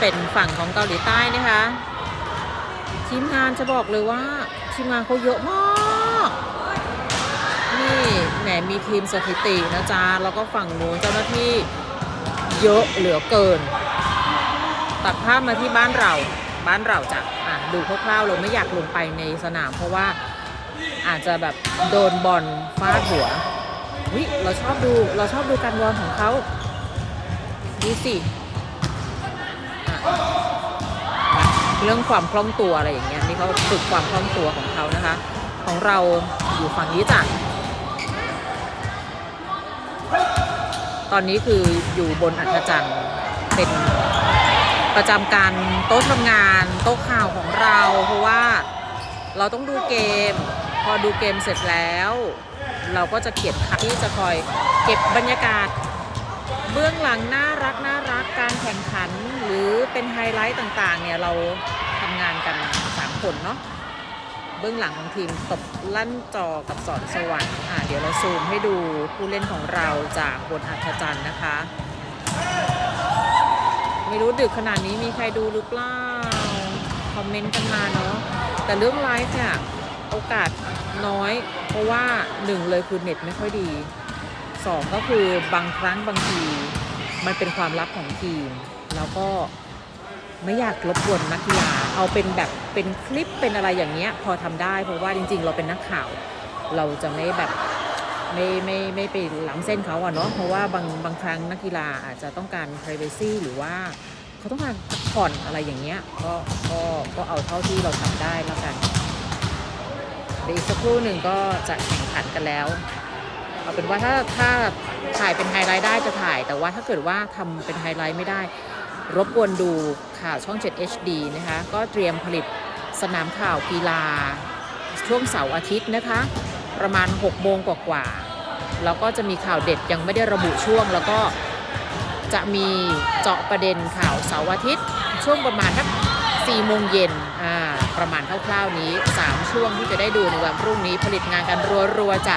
เป็นฝั่งของเกาหลีใต้นะคะ ทีมงานจะบอกเลยว่าทีมงานเขาเยอะมาก นี่แหมมีทีมสถิตินะจ๊ะแล้วก็ฝั่งนู้นเจ้าหน้าที่เยอะเหลือเกิน ตัดภาพมาที่บ้านเราบ้านเราจะอะดูคร่าวๆเราไม่อยากลงไปในสนาม เพราะว่าอาจจะแบบโดนบอลฟาดหัววิเราชอบดูเราชอบดูการวอร์มของเขาดูสิ เรื่องความคล่องตัวอะไรอย่างเงี้ยนี่เขาฝึกความคล่องตัวของเขานะคะ ของเราอยู่ฝั่งนี้จ้ะตอนนี้คืออยู่บนอัธจันทร์เป็นประจำการโต๊ะทำงานโต๊ะข่าวของเรา เพราะว่าเราต้องดูเกม พอดูเกมเสร็จแล้ว เราก็จะเขียนข่าวที่จะคอยเก็บบรรยากาศ เบื้องหลังน่ารักน่า การแข่งขันหรือเป็นไฮไลท์ต่างๆ เนี่ยเราทำงานกันสามคนเนาะเบื้องหลังของทีมตบลั่นจอกับสอนสวรรค์อ่าเดี๋ยวเราซูมให้ดูผู้เล่นของเราจากบนอัธจันทร์นะคะ ไม่รู้ดึกขนาดนี้มีใครดูหรือเปล่า คอมเมนต์กันมาเนาะแต่เรื่องไลฟ์เนี่ยโอกาสน้อย เพราะว่าหนึ่งเลยคือเน็ตไม่ค่อยดีสองก็คือบางครั้งบางที มันเป็นความลับของทีม แล้วก็ไม่อยากรบกวนนักกีฬาเอาเป็นแบบเป็นคลิปเป็นอะไรอย่างเงี้ย พอทำได้เพราะว่าจริง ๆ เราเป็นนักข่าว เราจะไม่แบบไม่ไม่ไม่ไปล้ำเส้นเขาอะเนาะเพราะว่าบางบางครั้งนักกีฬาอาจจะต้องการ p r i เวซีหรือว่าเขาต้องการพักผ่อนอะไรอย่างเงี้ยก็ก็ก็เอาเท่าที่เราทำได้แล้วกันเดี๋ยวอีกสักครู่หนึ่งก็จะแข่งขันกันแล้ว เอาเป็นว่าถ้าถ้าถ่ายเป็นไฮไลท์ได้จะถ่าย แต่ว่าถ้าเกิดว่าทำเป็นไฮไลท์ไม่ได้ รบกวนดูข่าวช่อง 7 HD นะคะ ก็เตรียมผลิตสนามข่าวกีฬา ช่วงเสาร์อาทิตย์นะคะ ประมาณ 6 โมงกว่าๆแล้วก็จะมีข่าวเด็ดยังไม่ได้ระบุช่วง แล้วก็จะมีเจาะประเด็นข่าวเสาร์อาทิตย์ ช่วงประมาณทัก4โมงเย็นอ่าประมาณคร่าวๆนี้ 3 ช่วงที่จะได้ดูในวันพรุ่งนี้ผลิตงานกันรัวๆจ้ะ